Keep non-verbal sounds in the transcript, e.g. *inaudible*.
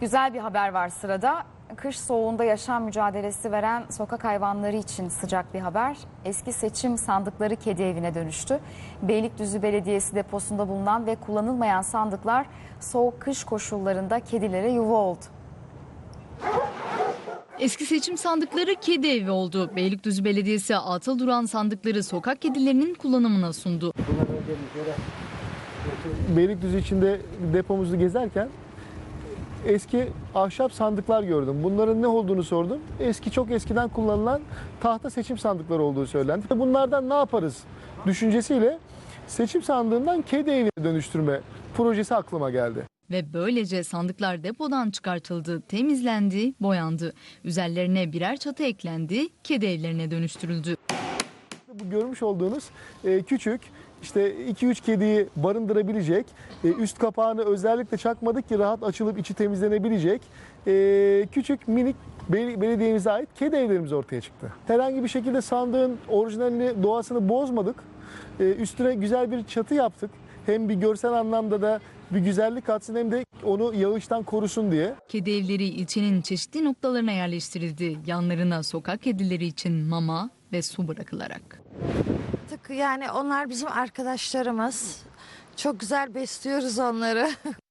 Güzel bir haber var sırada. Kış soğuğunda yaşam mücadelesi veren sokak hayvanları için sıcak bir haber. Eski seçim sandıkları kedi evine dönüştü. Beylikdüzü Belediyesi deposunda bulunan ve kullanılmayan sandıklar soğuk kış koşullarında kedilere yuva oldu. Eski seçim sandıkları kedi evi oldu. Beylikdüzü Belediyesi atıl duran sandıkları sokak kedilerinin kullanımına sundu. Beylikdüzü içinde depomuzu gezerken eski ahşap sandıklar gördüm. Bunların ne olduğunu sordum. Eski çok eskiden kullanılan tahta seçim sandıkları olduğu söylendi. Bunlardan ne yaparız düşüncesiyle seçim sandığından kedi evine dönüştürme projesi aklıma geldi. Ve böylece sandıklar depodan çıkartıldı, temizlendi, boyandı. Üzerlerine birer çatı eklendi, kedi evlerine dönüştürüldü. Bu görmüş olduğunuz e, küçük işte 2-3 kediyi barındırabilecek, e, üst kapağını özellikle çakmadık ki rahat açılıp içi temizlenebilecek e, küçük minik bel- belediyemize ait kedi evlerimiz ortaya çıktı. Herhangi bir şekilde sandığın orijinalini, doğasını bozmadık. E, üstüne güzel bir çatı yaptık. Hem bir görsel anlamda da bir güzellik katsın hem de onu yağıştan korusun diye. Kedi evleri ilçenin çeşitli noktalarına yerleştirildi. Yanlarına sokak kedileri için mama ve su bırakılarak. Yani onlar bizim arkadaşlarımız. Çok güzel besliyoruz onları. *laughs*